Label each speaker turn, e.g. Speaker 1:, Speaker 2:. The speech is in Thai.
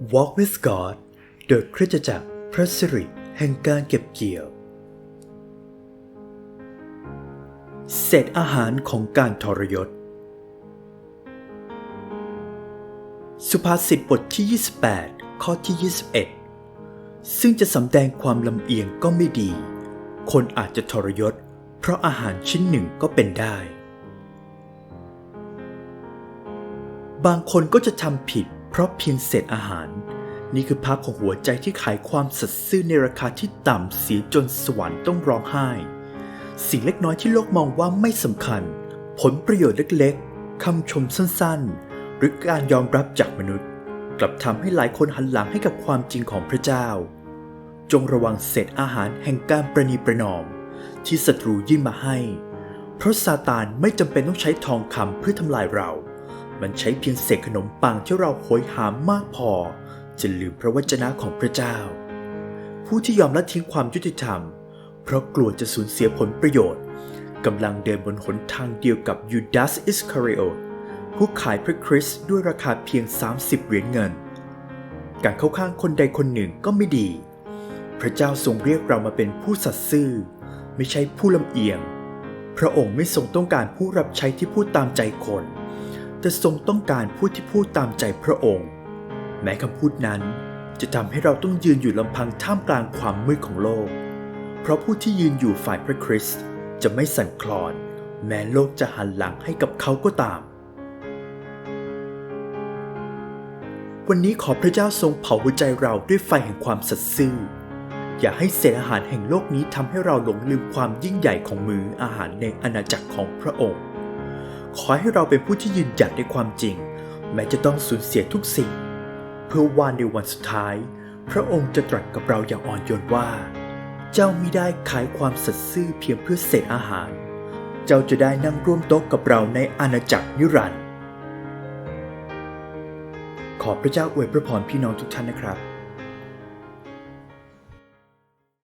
Speaker 1: Walk with God โดยคริสตจักรพระสิริแห่งการเก็บเกี่ยว เศษอาหารของการทรยศ สุภาษิตบทที่ 28 ข้อที่ 21 ซึ่งจะสำแดงความลำเอียงก็ไม่ดี คนอาจจะทรยศ เพราะอาหารชิ้นหนึ่งก็เป็นได้ บางคนก็จะทำผิด เพราะเพียงเศษอาหาร นี่คือภาพของหัวใจที่ขายความสัตย์ซื่อในราคาที่ต่ำเสียจนสวรรค์ต้องร้องไห้ สิ่งเล็กน้อยที่โลกมองว่าไม่สำคัญ ผลประโยชน์เล็กๆคำชมสั้นๆ หรือการยอมรับจากมนุษย์ กลับทำให้หลายคนหันหลังให้กับความจริงของพระเจ้า จงระวังเศษอาหารแห่งการประนีประนอม ที่ศัตรูยื่นมาให้ เพราะซาตานไม่จำเป็นต้องใช้ทองคำเพื่อทำลายเรา มันใช้เพียงเศษขนมปังที่เราโหยหามมากพอ จะลืมพระวจนะของพระเจ้า ผู้ที่ยอมละทิ้งความยุติธรรม เพราะกลัวจะสูญเสียผลประโยชน์กำลังเดินบนหนทางเดียวกับยูดาสอิสคาริโอตผู้ขายพระคริสต์ด้วยราคาเพียง 30 เหรียญเงิน การเข้าข้างคนใดคนหนึ่งก็ไม่ดี พระเจ้าทรงเรียกเรามาเป็นผู้สัตย์ซื่อ ไม่ใช่ผู้ลำเอียง พระองค์ไม่ทรงต้องการผู้รับใช้ที่พูดตามใจคน แต่ทรงต้องการผู้ที่พูดตามใจพระองค์ แม้คำพูดนั้นจะทำให้เราต้องยืนอยู่ลำพังท่ามกลางความมืดของโลก เพราะผู้ที่ยืนอยู่ฝ่ายพระคริสต์จะไม่สั่นคลอน แม้โลกจะหันหลังให้กับเขาก็ตาม วันนี้ขอพระเจ้าทรงเผาหัวใจเราด้วยไฟแห่งความสัตย์ซื่อ อย่าให้เศษอาหารแห่งโลกนี้ทำให้เราหลงลืมความยิ่งใหญ่ของมืออาหารในอาณาจักรของพระองค์ ขอให้เราเป็นผู้ที่ยืนหยัดในความจริง แม้จะต้องสูญเสียทุกสิ่ง เพื่อว่าในวันสุดท้าย พระองค์จะตรัสกับเราอย่างอ่อนโยนว่า เจ้ามิได้ขายความสัตย์ซื่อเพียงเพื่อเศษอาหาร เจ้าจะได้นั่งร่วมโต๊ะกับเราในอาณาจักรนิรันดร์ขอพระเจ้าอวยพระพรพี่น้องทุกท่านนะครับ